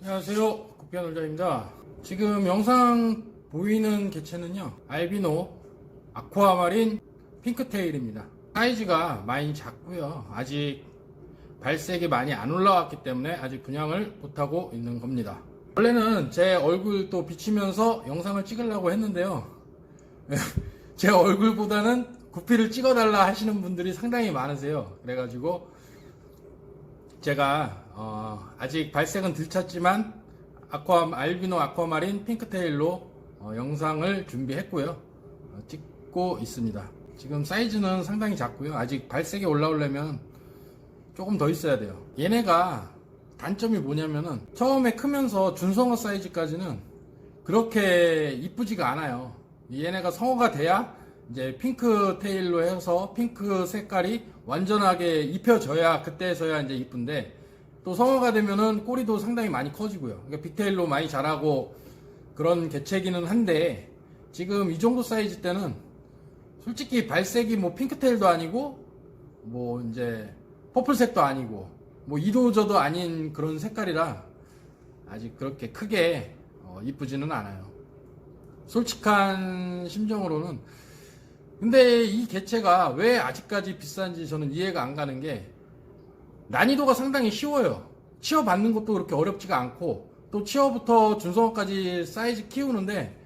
안녕하세요. 구피아놀자입니다. 지금 영상 보이는 개체는요, 알비노 아쿠아마린 핑크테일입니다. 사이즈가 많이 작고요. 아직 발색이 많이 안 올라왔기 때문에 아직 분양을 못하고 있는 겁니다. 원래는 제 얼굴 또 비치면서 영상을 찍으려고 했는데요. 제 얼굴보다는 구피를 찍어달라 하시는 분들이 상당히 많으세요. 그래가지고 제가 어, 아직 발색은 들쳤지만 아쿠아 알비노 아쿠아마린 핑크테일로 어, 영상을 준비했고요. 어, 찍고 있습니다. 지금 사이즈는 상당히 작고요. 아직 발색이 올라오려면 조금 더 있어야 돼요. 얘네가 단점이 뭐냐면은 처음에 크면서 준성어 사이즈까지는 그렇게 이쁘지가 않아요. 얘네가 성어가 돼야 이제 핑크 테일로 해서 핑크 색깔이 완전하게 입혀져야 그때서야 이제 이쁜데 또 성어가 되면은 꼬리도 상당히 많이 커지고요. 그러니까 빅테일로 많이 자라고 그런 개체기는 한데 지금 이 정도 사이즈 때는 솔직히 발색이 뭐 핑크테일도 아니고 뭐 이제 퍼플색도 아니고 뭐 이도저도 아닌 그런 색깔이라 아직 그렇게 크게 어, 이쁘지는 않아요. 솔직한 심정으로는 근데 이 개체가 왜 아직까지 비싼지 저는 이해가 안 가는 게 난이도가 상당히 쉬워요. 치어 받는 것도 그렇게 어렵지가 않고 또 치어부터 준성어까지 사이즈 키우는데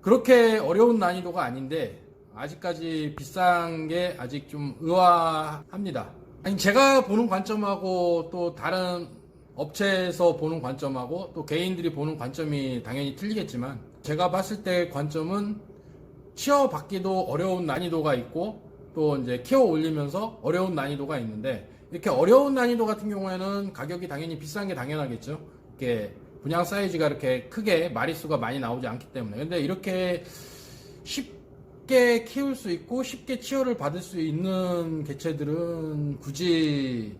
그렇게 어려운 난이도가 아닌데 아직까지 비싼 게 아직 좀 의아합니다. 아니 제가 보는 관점하고 또 다른 업체에서 보는 관점하고 또 개인들이 보는 관점이 당연히 틀리겠지만 제가 봤을 때 관점은 치어 받기도 어려운 난이도가 있고 또 이제 키워 올리면서 어려운 난이도가 있는데 이렇게 어려운 난이도 같은 경우에는 가격이 당연히 비싼 게 당연하겠죠. 이렇게 분양 사이즈가 이렇게 크게 마리수가 많이 나오지 않기 때문에. 근데 이렇게 쉽게 키울 수 있고 쉽게 치어를 받을 수 있는 개체들은 굳이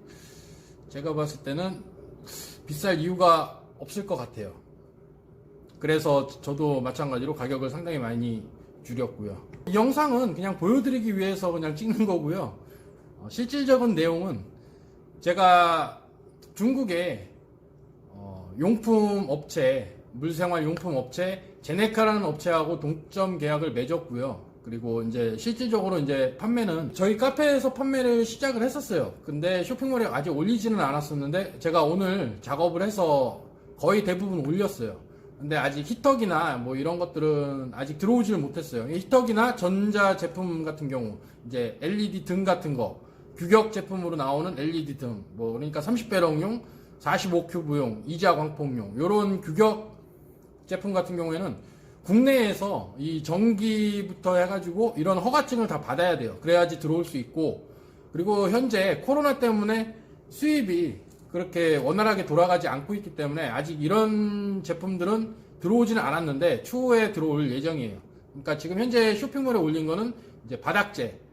제가 봤을 때는 비쌀 이유가 없을 것 같아요. 그래서 저도 마찬가지로 가격을 상당히 많이 줄였고요. 이 영상은 그냥 보여드리기 위해서 그냥 찍는 거고요. 어, 실질적인 내용은 제가 중국에 어, 용품 업체, 물생활 용품 업체 제네카라는 업체하고 동점 계약을 맺었고요. 그리고 이제 실질적으로 이제 판매는 저희 카페에서 판매를 시작을 했었어요. 근데 쇼핑몰에 아직 올리지는 않았었는데 제가 오늘 작업을 해서 거의 대부분 올렸어요. 근데 아직 히터기나 뭐 이런 것들은 아직 들어오지를 못했어요. 이 히터기나 전자 제품 같은 경우 이제 LED 등 같은 거 규격 제품으로 나오는 LED 등, 뭐 그러니까 30배럭용, 45큐브용, 이자 광폭용 이런 규격 제품 같은 경우에는 국내에서 이 전기부터 해가지고 이런 허가증을 다 받아야 돼요. 그래야지 들어올 수 있고 그리고 현재 코로나 때문에 수입이 그렇게 원활하게 돌아가지 않고 있기 때문에 아직 이런 제품들은 들어오지는 않았는데 추후에 들어올 예정이에요. 그러니까 지금 현재 쇼핑몰에 올린 거는 이제 바닥재,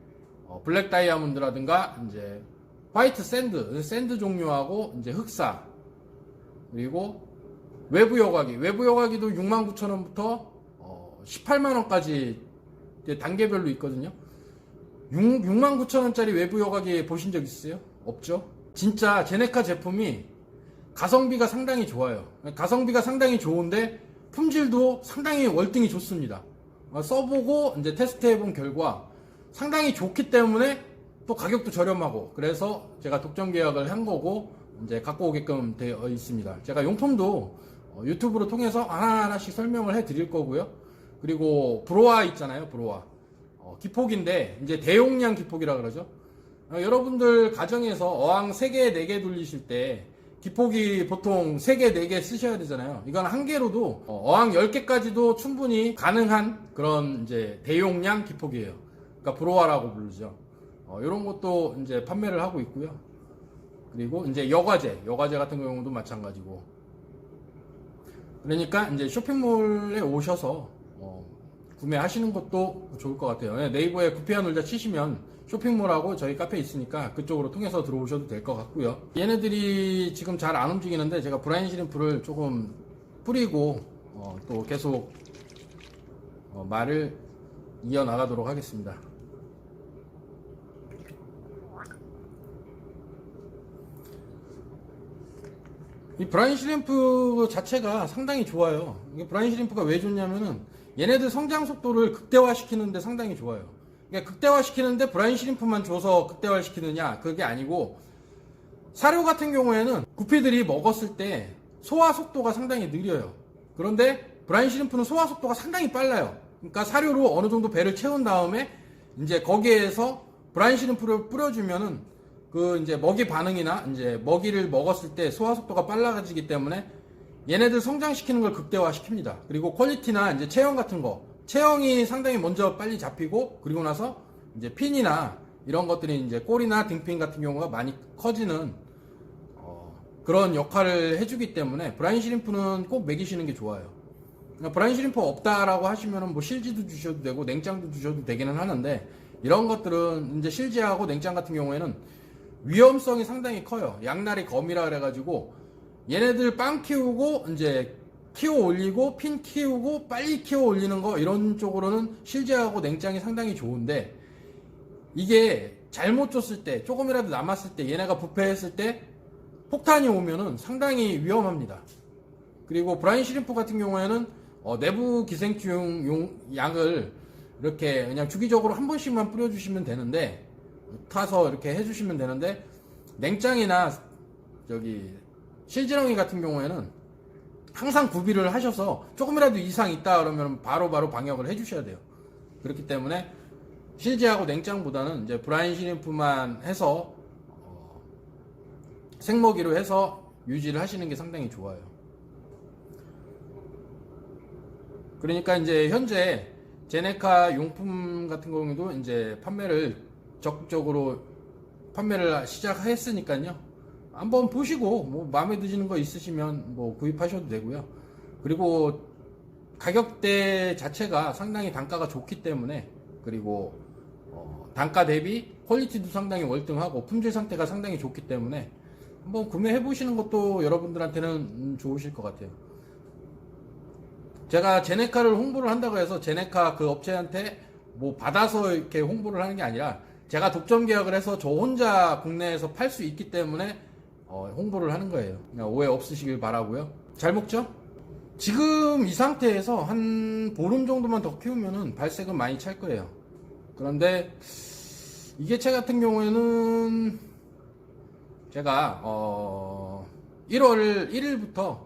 어, 블랙 다이아몬드라든가 이제 화이트 샌드, 샌드 종류하고 이제 흑사 그리고 외부 여과기, 외부 여과기도 69,000원부터 어, 18만원까지 단계별로 있거든요. 6, 69,000원짜리 외부 여과기 보신 적 있으세요? 없죠? 진짜 제네카 제품이 가성비가 상당히 좋아요. 가성비가 상당히 좋은데 품질도 상당히 월등히 좋습니다. 어, 써보고 이제 테스트 해본 결과 상당히 좋기 때문에 또 가격도 저렴하고 그래서 제가 독점 계약을 한 거고 이제 갖고 오게끔 되어 있습니다. 제가 용품도 어, 유튜브로 통해서 하나하나씩 설명을 해 드릴 거고요. 그리고 브로아 있잖아요, 브로아. 어, 기폭인데 이제 대용량 기폭이라 그러죠. 어, 여러분들 가정에서 어항 3개, 4개 돌리실 때 기폭이 보통 3개, 4개 쓰셔야 되잖아요. 이건 한 개로도 어, 어항 10개까지도 충분히 가능한 그런 이제 대용량 기폭이에요. 그러니까 브로아라고 부르죠. 어, 이런 것도 이제 판매를 하고 있고요. 그리고 이제 여과제, 여과제 같은 경우도 마찬가지고. 그러니까 이제 쇼핑몰에 오셔서 어, 구매하시는 것도 좋을 것 같아요. 네, 네이버에 구피아 놀자 치시면 쇼핑몰하고 저희 카페 있으니까 그쪽으로 통해서 들어오셔도 될 것 같고요. 얘네들이 지금 잘 안 움직이는데 제가 브라인 시림프를 조금 뿌리고 어, 또 계속 어, 말을 이어나가도록 하겠습니다. 이 브라인 시림프 자체가 상당히 좋아요. 브라인 시림프가 왜 좋냐면은 얘네들 성장 속도를 극대화시키는데 상당히 좋아요. 그러니까 극대화시키는데 브라인 시림프만 줘서 극대화시키느냐 그게 아니고 사료 같은 경우에는 구피들이 먹었을 때 소화 속도가 상당히 느려요. 그런데 브라인 시림프는 소화 속도가 상당히 빨라요. 그러니까 사료로 어느 정도 배를 채운 다음에 이제 거기에서 브라인 시림프를 뿌려주면은 그 이제 먹이 반응이나 이제 먹이를 먹었을 때 소화 속도가 빨라지기 때문에 얘네들 성장시키는 걸 극대화시킵니다. 그리고 퀄리티나 이제 체형 같은 거, 체형이 상당히 먼저 빨리 잡히고 그리고 나서 이제 핀이나 이런 것들이 이제 꼬리나 등핀 같은 경우가 많이 커지는 어, 그런 역할을 해주기 때문에 브라인 시림프는 꼭 먹이시는 게 좋아요. 그러니까 브라인 시림프 없다라고 하시면은 뭐 실지도 주셔도 되고 냉장도 주셔도 되기는 하는데 이런 것들은 이제 실지하고 냉장 같은 경우에는 위험성이 상당히 커요. 양날이 검이라 그래가지고 얘네들 빵 키우고 이제 키워 올리고 핀 키우고 빨리 키워 올리는 거 이런 쪽으로는 실제하고 냉장이 상당히 좋은데 이게 잘못 줬을 때 조금이라도 남았을 때 얘네가 부패했을 때 폭탄이 오면은 상당히 위험합니다. 그리고 브라인 시림프 같은 경우에는 어, 내부 기생충 용 약을 이렇게 그냥 주기적으로 한 번씩만 뿌려주시면 되는데 타서 이렇게 해주시면 되는데 냉장이나 저기 실지렁이 같은 경우에는 항상 구비를 하셔서 조금이라도 이상 있다 그러면 바로바로 방역을 해주셔야 돼요. 그렇기 때문에 실지하고 냉장보다는 이제 브라인 시림프만 해서 어, 생먹이로 해서 유지를 하시는 게 상당히 좋아요. 그러니까 이제 현재 제네카 용품 같은 경우도 이제 판매를 적극적으로 판매를 시작했으니까요. 한번 보시고 뭐 마음에 드시는 거 있으시면 뭐 구입하셔도 되고요. 그리고 가격대 자체가 상당히 단가가 좋기 때문에 그리고 어, 단가 대비 퀄리티도 상당히 월등하고 품질 상태가 상당히 좋기 때문에 한번 구매해 보시는 것도 여러분들한테는 음, 좋으실 것 같아요. 제가 제네카를 홍보를 한다고 해서 제네카 그 업체한테 뭐 받아서 이렇게 홍보를 하는 게 아니라 제가 독점 계약을 해서 저 혼자 국내에서 팔 수 있기 때문에 어, 홍보를 하는 거예요. 그냥 오해 없으시길 바라고요. 잘 먹죠? 지금 이 상태에서 한 보름 정도만 더 키우면은 발색은 많이 찰 거예요. 그런데 이 개체 같은 경우에는 제가 어 1월 1일부터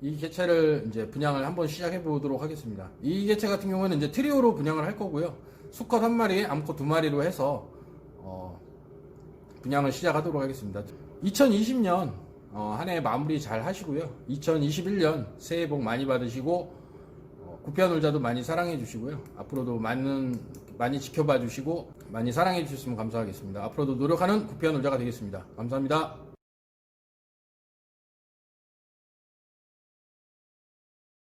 이 개체를 이제 분양을 한번 시작해 보도록 하겠습니다. 이 개체 같은 경우에는 이제 트리오로 분양을 할 거고요. 수컷 한 마리, 암컷 두 마리로 해서 어, 분양을 시작하도록 하겠습니다. 2020년 어, 한 해 마무리 잘 하시고요. 2021년 새해 복 많이 받으시고 어, 구편놀자도 많이 사랑해 주시고요. 앞으로도 많은 많이 지켜봐 주시고 많이 사랑해 주셨으면 감사하겠습니다. 앞으로도 노력하는 구편놀자가 되겠습니다. 감사합니다.